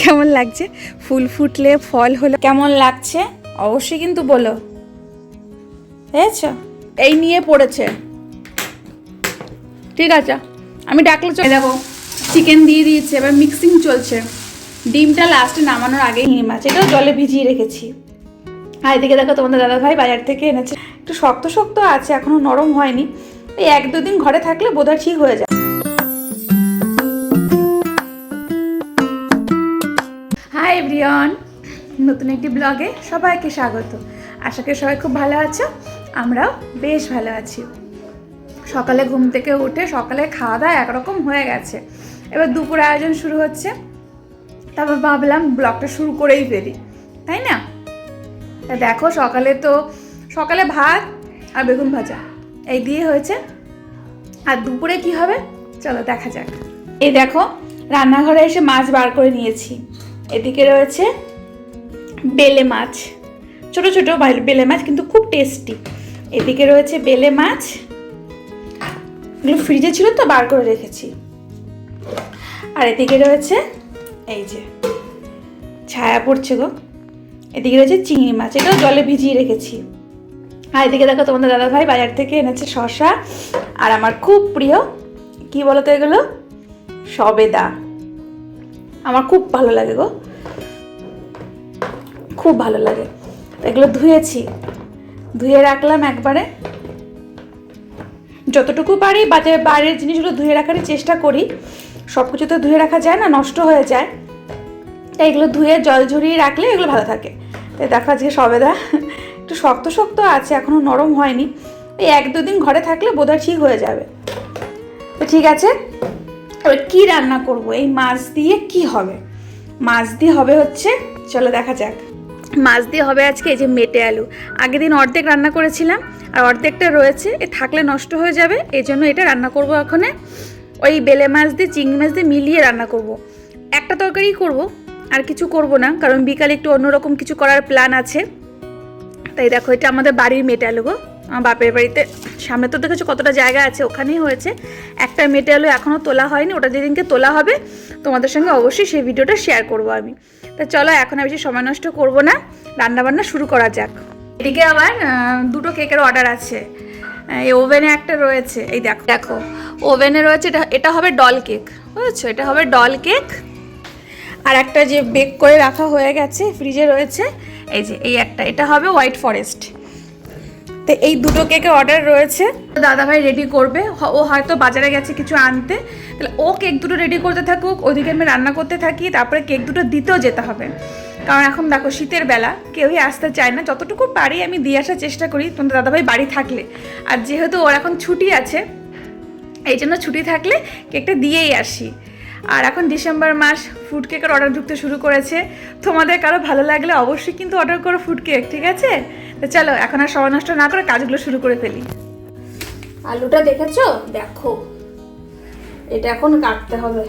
কেমন লাগছে? ফুল ফুটলে, ফল হলো। কেমন লাগছে? অবশ্যই কিন্তু বলো। এই নিয়ে পড়েছে। ঠিক আছে। আমি ডাকলে চলে দেখো চিকেন দিয়ে দিয়েছে, এবার মিক্সিং চলছে। ডিমটা লাস্টে নামানোর আগে নিয়ে মাছ এটাও জলে ভিজিয়ে রেখেছি। আর এদিকে দেখো তোমাদের দাদা ভাই বাজার থেকে এনেছে। একটু শক্ত শক্ত আছে, এখনও নরম হয়নি। এই এক দুদিন ঘরে থাকলে বোধহয় ঠিক হয়ে যায়। এভরিওয়ান, নতুন একটি ব্লগে সবাইকে স্বাগত। আশা করি সবাই খুব ভালো আছো, আমরাও বেশ ভালো আছি। সকালে ঘুম থেকে উঠে সকালে খাওয়া দাওয়া একরকম হয়ে গেছে। এবার দুপুর আয়োজন শুরু হচ্ছে, তারপর ভাবলাম ব্লগটা শুরু করেই ফেলি, তাই না? তা দেখো সকালে তো, সকালে ভাত আর বেগুন ভাজা, এই দিয়ে হয়েছে। আর দুপুরে কি হবে? চলো দেখা যাক। এই দেখো, রান্নাঘরে এসে মাছ বার করে নিয়েছি। এদিকে রয়েছে বেলে মাছ। ছোট ছোট বেলে মাছ কিন্তু খুব টেস্টি এদিকে রয়েছে বেলে মাছ। এগুলো ফ্রিজে ছিল তো, বার করে রেখেছি। আর এদিকে রয়েছে, এই যে, ছায়া পড়ছে গো। এদিকে রয়েছে চিংড়ি মাছ, এটাও জলে ভিজিয়ে রেখেছি। আর এদিকে দেখো তোমাদের দাদা ভাই বাজার থেকে এনেছে শশা আর আমার খুব প্রিয়, কি বলতো এগুলো? সবেদা। আমার খুব ভালো লাগে গো। খুব ভালো লাগে। এগুলো ধুয়েছি। ধুয়ে রাখলাম একবারে। যতটুকু পারি বাজারে বাইরের জিনিসগুলো ধুয়ে রাখারই চেষ্টা করি। সব কিছু তো ধুয়ে রাখা যায় না, নষ্ট হয়ে যায়। তাই এগুলো ধুয়ে জল ঝরিয়ে রাখলে এগুলো ভালো থাকে। তাই দেখো আজকে সবেদা একটু শক্ত শক্ত আছে এখনও নরম হয়নি। এই এক দুদিন ঘরে থাকলে বোধহয় ঠিক হয়ে যাবে। তো ঠিক আছে। এবার কী রান্না করব? এই মাছ দিয়ে কি হবে? মাছ দিয়ে হবে হচ্ছে, চলো দেখা যাক। মাছ দিয়ে হবে আজকে এই যে মেটে আলু। আগের দিন অর্ধেক রান্না করেছিলাম, আর অর্ধেকটা রয়েছে, এ থাকলে নষ্ট হয়ে যাবে এই জন্য এটা রান্না করব এখনে। ওই বেলে মাছ দিয়ে, চিংড়ি মাছ দিয়ে মিলিয়ে রান্না করব। একটা তরকারি করব, আর কিছু করব না, কারণ বিকালে একটু অন্যরকম কিছু করার প্ল্যান আছে। তাই দেখো, এটা আমাদের বাড়ির মেটে আলু গো। বাপের বাড়িতে। সামনে তো দেখেছ কতটা জায়গা আছে, ওখানেই হয়েছে। একটা মেটে আলু এখনও তোলা হয়নি, ওটা যেদিনকে তোলা হবে, তোমাদের সঙ্গে অবশ্যই সেই ভিডিওটা শেয়ার করব আমি। তা চলো, এখন আর বেশি সময় নষ্ট করব না, রান্নাবান্না শুরু করা যাক। এদিকে আবার দুটো কেকের অর্ডার আছে। এই ওভেনে একটা রয়েছে, এই দেখো। দেখো, ওভেনে রয়েছে, এটা এটা হবে ডল কেক বুঝেছ? এটা হবে ডল কেক আর একটা যে বেক করে রাখা হয়ে গেছে ফ্রিজে রয়েছে, এই যে, এই একটা, এটা হবে হোয়াইট ফরেস্ট তো এই দুটো কেকের অর্ডার রয়েছে। দাদাভাই রেডি করবে। ও হয়তো বাজারে গেছে কিছু আনতে। তাহলে ও কেক দুটো রেডি করতে থাকুক, ওদিকে আমি রান্না করতে থাকি, তারপরে কেক দুটো দিতেও যেতে হবে। কারণ এখন দেখো শীতের বেলা, কেউই আসতে চায় না। যতটুকু পারি আমি দিয়ে আসার চেষ্টা করি, তোমাদের দাদাভাই বাড়ি থাকলে। আর যেহেতু ওর এখন ছুটি আছে এই জন্য ছুটি থাকলে কেকটা দিয়েই আসি। আর এখন ডিসেম্বর মাস ফুড কেকের অর্ডার ঢুকতে শুরু করেছে। তোমাদের কারও ভালো লাগলে অবশ্যই কিন্তু অর্ডার করো ফুড কেক ঠিক আছে? তো চলো, এখন আর সময় নষ্ট না করে কাজগুলো শুরু করে ফেলি। আলুটা দেখেছ? দেখো। এটা এখন কাটতে হবে।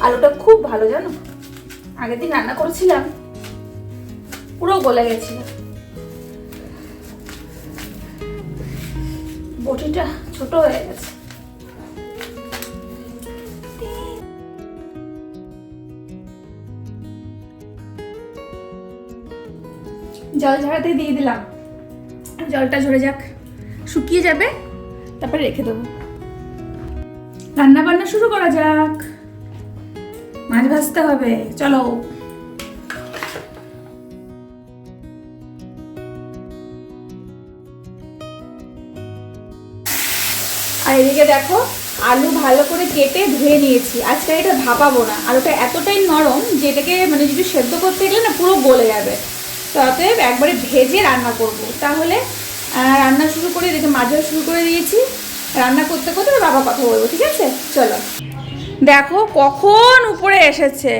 আলুটা খুব ভালো, জানো? আগের দিন রান্না করেছিলাম, পুরো গলে গেছিল। বটিটা ছোট হয়ে গেছে। জল ঝাড়াতে দিয়ে দিলাম। জলটা ঝরে যাক। শুকিয়ে যাবে, তারপরে রেখে দেবো। রান্না বান্না শুরু করা যাক। মাছ ভাজতে হবে, চলো। আর এদিকে দেখো, আলু ভালো করে কেটে ধুয়ে নিয়েছি। আজকে এটা ভাপাবো না। আলুটা এতটাই নরম যে এটাকে মানে যদি সেদ্ধ করতে গেলে না পুরো গলে যাবে। তো অতএব একবারে ভেজে রান্না করব। তাহলে রান্না শুরু করে এদিকে মাঝেও শুরু করে দিয়েছি। রান্না করতে করতে বাবা কথা বলব ঠিক আছে? চলো। দেখো কখন উপরে এসেছে।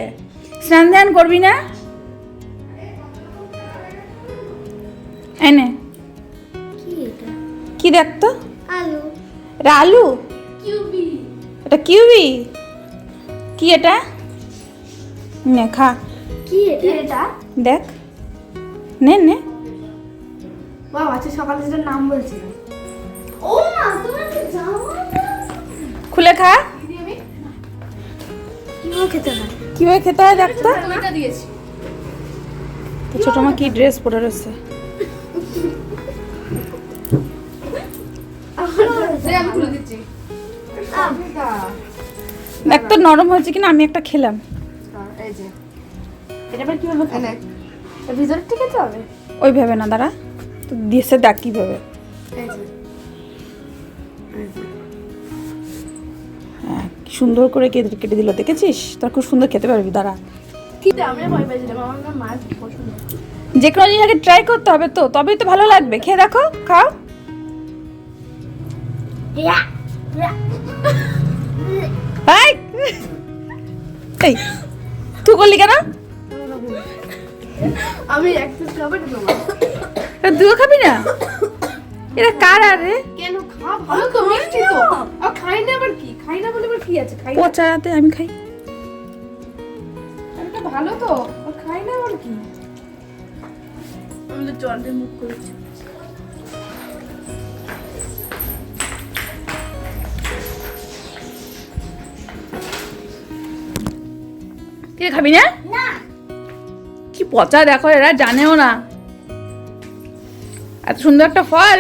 স্নান ধ্যান করবি না? এনে কি দেখতো? আলু। এটা আলু? কিউবি। এটা কিউবি? কি এটা? নে খা। কি এটা? দেখ। নে নে। বাবা আজকে সকালে যেটা নাম বলছিল ও মা তোমার কি জামা খুলে খা। দিদি আমি খেতে হয়? কীভাবে খেতে হয় দেখতো দিয়েছি। তো ছোট মা কি ড্রেস পরে রয়েছে? আমি দেখ তো নরম হয়েছে কিনা আমি একটা খেলাম। এই যে। এটা আবার কীভাবে এনে এর ভিতরে ঠিক আছে হবে? ওইভাবে না দাঁড়া। তো দিয়েছে দেখ কীভাবে হ্যাঁ কি সুন্দর করে কেটে কেটে দিল দেখেছিস? তোর খুব সুন্দর খেতে পারবি দাঁড়া। যে কোনো জিনিস আগে ট্রাই করতে হবে তো তবেই তো ভালো লাগবে। খেয়ে দেখো খাও। এই তুই করলি কেন? আমি একটা খাবার দেবো এটা তুইও খাবি না? এটা কার আরে কেন খা ভালো তো মিষ্টি তো। আর খাই না আবার কি? খাই না বলে আবার কি আছে? খাই না। পচাতে আমি খাই। এটা ভালো তো। আর খাই না আবার কি? আমি তো জলের মুখ করেছি কে খাবি না? কি পচা দেখো এরা, জানেও না। এত সুন্দর একটা ফল।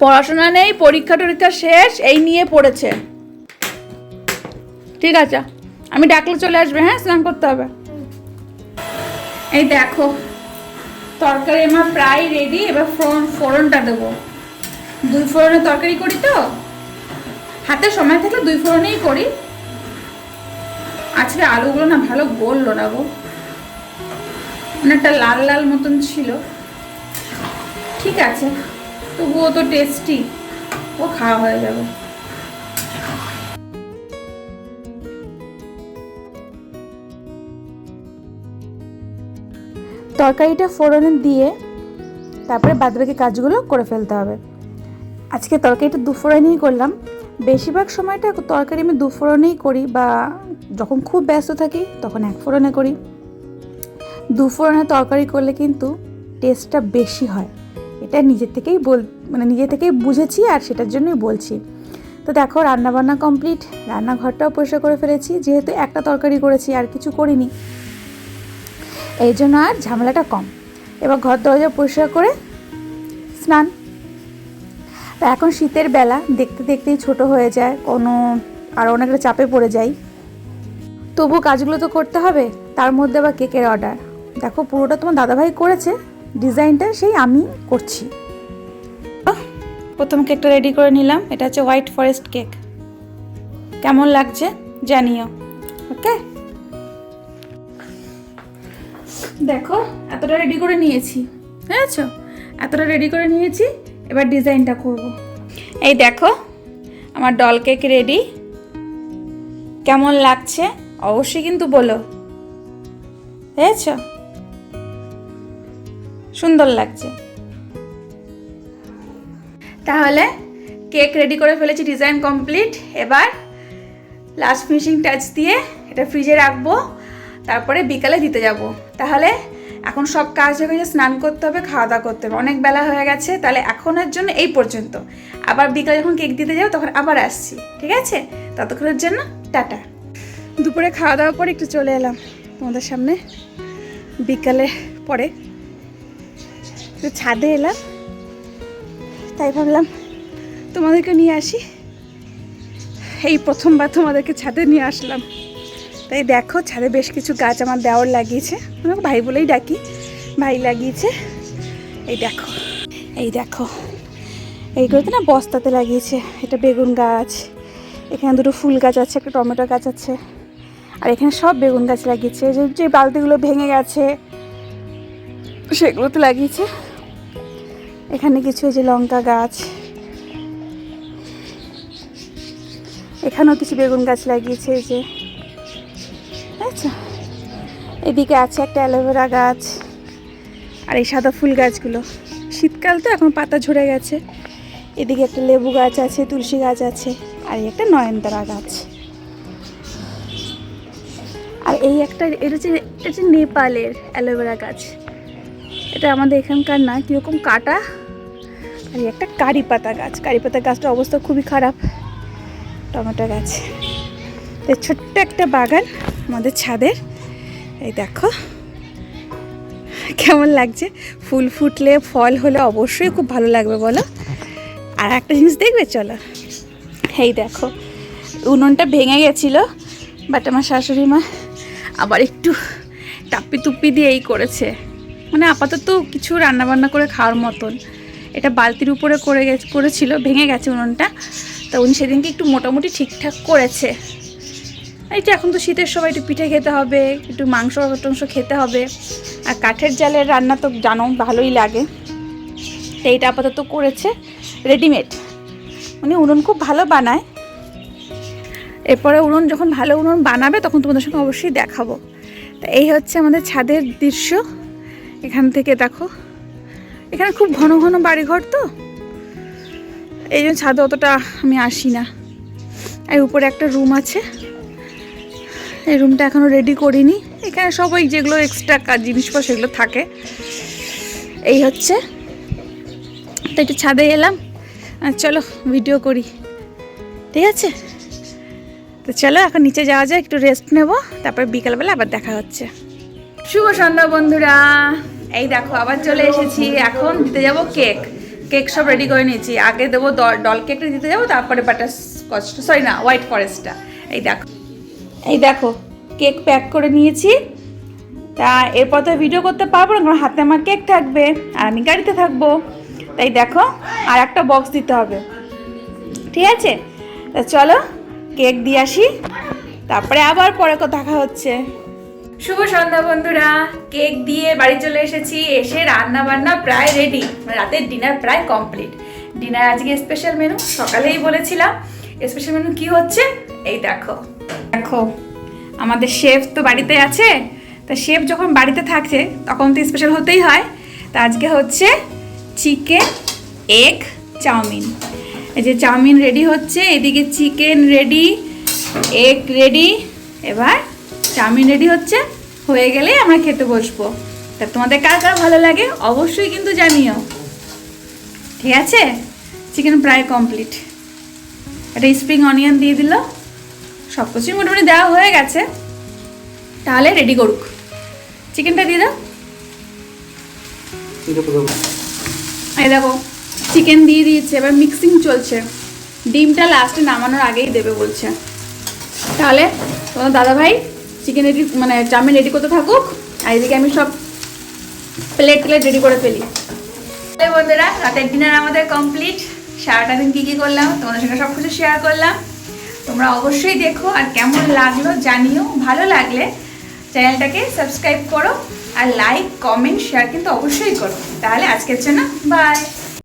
পড়াশোনা নেই, পরীক্ষা টরীক্ষা শেষ, এই নিয়ে পড়েছে। ঠিক আছে, আমি ডাকলে চলে আসবে হ্যাঁ? স্নান করতে হবে। এই দেখো, তরকারি আমার প্রায় রেডি এবার ফোড়ন, ফোড়নটা দেবো। দুই ফোড়নের তরকারি করি তো? হাতে সময় থাকলে দুই ফোড়নেই করি। আজকে আলুগুলো না ভালো গললো না গো। অনেকটা লাল লাল মতন ছিল। ঠিক আছে, তবুও তো টেস্টি ও খাওয়া হয়ে যাবে। তরকারিটা ফোড়নে দিয়ে তারপরে বাদবাকি কাজগুলো করে ফেলতে হবে। আজকে তরকারিটা দুফোড়নেই করলাম। বেশিরভাগ সময়টা তরকারি আমি দুফোড়নেই করি বা যখন খুব ব্যস্ত থাকি তখন এক ফোড়নে করি। দুফোড়নে তরকারি করলে কিন্তু টেস্টটা বেশি হয়। এটা নিজের থেকেই বল মানে নিজে থেকেই বুঝেছি আর সেটার জন্যই বলছি। তো দেখো রান্নাবান্না কমপ্লিট রান্নাঘরটাও পরিষ্কার করে ফেলেছি। যেহেতু একটা তরকারি করেছি, আর কিছু করিনি। এই জন্য আর ঝামেলাটা কম। এবার ঘর দরজা পরিষ্কার করে স্নান এখন শীতের বেলা, দেখতে দেখতেই ছোট হয়ে যায়, কোনো আর অনেকটা চাপে পড়ে যাই। তবু কাজগুলো তো করতে হবে, তার মধ্যে আবার কেকের অর্ডার দেখো, পুরোটা তোমার দাদাভাই করেছে, ডিজাইনটা সেই আমি করছি। প্রথম কেকটা রেডি করে নিলাম, এটা হচ্ছে হোয়াইট ফরেস্ট কেক। কেমন লাগছে জানিও, ওকে? দেখো, এতটা রেডি করে নিয়েছি, বুঝেছ? এতটা রেডি করে নিয়েছি এবার ডিজাইনটা করব। এই দেখো, আমার ডল কেক রেডি কেমন লাগছে? অবশ্যই কিন্তু বলো। বুঝেছ সুন্দর লাগছে। তাহলে কেক রেডি করে ফেলেছি ডিজাইন কমপ্লিট এবার লাস্ট ফিনিশিং টাচ দিয়ে এটা ফ্রিজে রাখব। তারপরে বিকালে দিতে যাব। তাহলে এখন সব কাজ হয়ে গেছে, স্নান করতে হবে খাওয়া দাওয়া করতে হবে। অনেক বেলা হয়ে গেছে, তাহলে এখনের জন্য এই পর্যন্ত। আবার বিকালে যখন কেক দিতে যাব, তখন আবার আসছি, ঠিক আছে? ততক্ষণের জন্য টাটা। দুপুরে খাওয়া দাওয়ার পর একটু চলে এলাম তোমাদের সামনে। বিকালে পরে একটু ছাদে এলাম, তাই ভাবলাম তোমাদেরকে নিয়ে আসি। এই প্রথমবার তোমাদেরকে ছাদে নিয়ে আসলাম। তাই দেখো, ছাদে বেশ কিছু গাছ আমার দেওয়ার লাগিয়েছে। ভাই বলেই ডাকি, ভাই লাগিয়েছে। এই দেখো এই দেখো। এইগুলোতে না বস্তাতে লাগিয়েছে, এটা বেগুন গাছ। এখানে দুটো ফুল গাছ আছে, একটা টমেটো গাছ আছে। আর এখানে সব বেগুন গাছ লাগিয়েছে, যে যে বালতিগুলো ভেঙে গেছে, সেগুলোতে লাগিয়েছে। এখানে কিছু এই যে লঙ্কা গাছ। এখানেও কিছু বেগুন গাছ লাগিয়েছে, এই যে। এদিকে আছে একটা অ্যালোভেরা গাছ আর এই সাদা ফুল গাছগুলো। শীতকাল তো এখন পাতা ঝরে গেছে। এদিকে একটা লেবু গাছ আছে, তুলসী গাছ আছে আর এই একটা নয়নতারা গাছ। আর এই একটা, এটা হচ্ছে এটা হচ্ছে নেপালের অ্যালোভেরা গাছ। এটা আমাদের এখানকার না, কীরকম কাটা। আর এই একটা কারি পাতা গাছ। কারি পাতা গাছটার অবস্থা খুবই খারাপ। টমেটো গাছ। তো ছোট্ট একটা বাগান আমাদের ছাদের। এই দেখো, কেমন লাগছে? ফুল ফুটলে, ফল হলে অবশ্যই খুব ভালো লাগবে, বলো। আর একটা জিনিস দেখবে, চলো। এই দেখো, উনুনটা ভেঙে গেছিল বাট আমার শাশুড়ি মা আবার একটু টাপ্পি তুপ্পি দিয়ে এই করেছে। মানে আপাতত কিছু রান্নাবান্না করে খাওয়ার মতন। এটা বালতির উপরে করে করেছিল, ভেঙে গেছে উনুনটা। তা উনি সেদিনকে একটু মোটামুটি ঠিকঠাক করেছে। এইটা এখন তো শীতের সময় একটু পিঠে খেতে হবে, একটু মাংস টংস খেতে হবে। আর কাঠের জালের রান্না তো জানো, ভালোই লাগে। তো এইটা আপাতত করেছে রেডিমেড। উনি উনুন খুব ভালো বানায়। এরপরে উনুন যখন ভালো উনুন বানাবে, তখন তোমাদের সঙ্গে অবশ্যই দেখাবো। তা এই হচ্ছে আমাদের ছাদের দৃশ্য। এখান থেকে দেখো, এখানে খুব ঘন ঘন বাড়িঘর তো। এই জন্য ছাদে অতটা আমি আসি না। আর উপরে একটা রুম আছে। এই রুমটা এখনও রেডি করিনি। এখানে সবাই যেগুলো এক্সট্রা কাজ জিনিসপত্র সেগুলো থাকে। এই হচ্ছে। তো একটু ছাদে এলাম। আর চলো ভিডিও করি। ঠিক আছে? তো চলো, এখন নিচে যাওয়া যায় একটু রেস্ট নেব। তারপর বিকালবেলা আবার দেখা হচ্ছে। শুভ সন্ধ্যা, বন্ধুরা। এই দেখো, আবার চলে এসেছি। এখন দিতে যাব কেক কেক সব রেডি করে নিয়েছি। আগে দেবো ডল কেকটা দিতে যাব, তারপরে বাটার স্কচ সরি না হোয়াইট ফরেস্টটা এই দেখো। এই দেখো কেক প্যাক করে নিয়েছি। তা এরপর তো ভিডিও করতে পারব না, কারণ হাতে আমার কেক থাকবে, আর আমি গাড়িতে থাকব। তাই দেখো, আর একটা বক্স দিতে হবে। ঠিক আছে? তা চলো কেক দিয়ে আসি। তারপরে আবার পরে কথা দেখা হচ্ছে। শুভ সন্ধ্যা বন্ধুরা কেক দিয়ে বাড়ি চলে এসেছি, এসে রান্না বান্না প্রায় রেডি রাতের ডিনার প্রায় কমপ্লিট ডিনার আজকে স্পেশাল মেনু সকালেই বলেছিলাম। স্পেশাল মেনু কি হচ্ছে? এই দেখো। দেখো, আমাদের শেফ তো বাড়িতে আছে, তা শেফ যখন বাড়িতে থাকে, তখন তো স্পেশাল হতেই হয়। তা আজকে হচ্ছে চিকেন এগ চাউমিন। এই যে চাউমিন রেডি হচ্ছে, এদিকে চিকেন রেডি এগ রেডি এবার চাউমিন রেডি হচ্ছে, হয়ে গেলে আমরা খেতে বসবো। তা তোমাদের কার কার ভালো লাগে অবশ্যই কিন্তু জানিও। ঠিক আছে? চিকেন প্রায় কমপ্লিট একটা স্প্রিং অনিয়ন দিয়ে দিল। সব কিছুই মোটামুটি দেওয়া হয়ে গেছে। তাহলে রেডি করুক। চিকেনটা দিয়ে দাও। এই দেখো চিকেন দিয়ে দিয়েছে এবার মিক্সিং চলছে। ডিমটা লাস্টে নামানোর আগেই দেবে বলছে। তাহলে তোমার দাদা ভাই চিকেন রেডি মানে চাউমিন রেডি করতে থাকুক আর এদিকে আমি সব প্লেট প্লেট রেডি করে ফেলি। তাহলে বন্ধুরা রাতের ডিনার আমাদের কমপ্লিট সারাটা দিন কী কী করলাম তোমাদের সঙ্গে সব কিছু শেয়ার করলাম। তোমরা অবশ্যই দেখো আর কেমন লাগল জানিও, ভালো লাগলে চ্যানেলটাকে সাবস্ক্রাইব করো আর লাইক কমেন্ট শেয়ার কিন্তু অবশ্যই করো। তাহলে আজকের জন্য বাই